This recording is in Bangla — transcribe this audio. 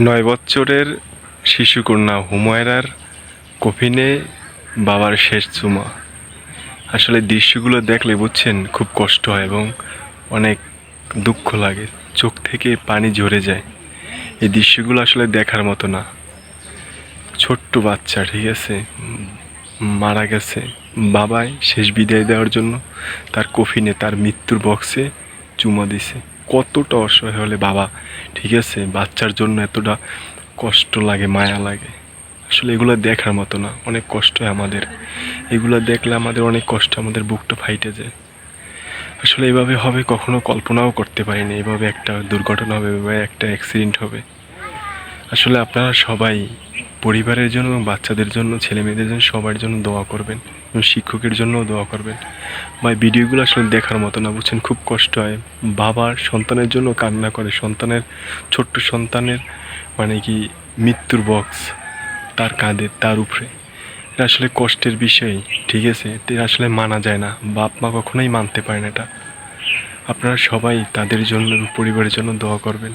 নয় শিশুকন্যা হুমায়রার কফিনে বাবার শেষ চুমা। আসলে দৃশ্যগুলো দেখলে বুঝছেন খুব কষ্ট হয় এবং অনেক দুঃখ লাগে। চোখ থেকে পানি ঝরে যায়। এই দৃশ্যগুলো আসলে দেখার মতো না। ছোট্ট বাচ্চা, ঠিক আছে? মারা গেছে। বাবায় শেষ বিদায় দেওয়ার জন্য তার কফিনে তার মৃত্যুর বক্সে চুমা দিছে। কতটা অসহায় হলে বাবা, ঠিক আছে, বাচ্চার জন্য এতটা কষ্ট লাগে, মায়া লাগে। আসলে এগুলো দেখার মতো না, অনেক কষ্ট হয় আমাদের। এগুলো দেখলে আমাদের অনেক কষ্ট, আমাদের বুকটা ফাইটে যায়। আসলে এভাবে হবে কখনো কল্পনাও করতে পারিনি, এভাবে একটা দুর্ঘটনা হবে, এভাবে একটা অ্যাক্সিডেন্ট হবে। আসলে আপনারা সবাই পরিবারের জন্য এবং বাচ্চাদের জন্য ছেলে মেয়েদের জন্য সবার জন্য দোয়া করবেন। শিক্ষকের জন্যও দোয়া করবেন। ভাই, ভিডিওগুলো আসলে দেখার মতো না, বুঝছেন? খুব কষ্ট হয়। বাবার সন্তানের জন্য কান্না করে, সন্তানের, ছোট্ট সন্তানের মানে কি, মৃত্যুর বক্স তার কাঁধে, তার উপরে। এটা আসলে কষ্টের বিষয়, ঠিক আছে? এটা আসলে মানা যায় না। বাপ মা কখনোই মানতে পারে না এটা। আপনারা সবাই তাদের জন্য, পরিবারের জন্য দোয়া করবেন।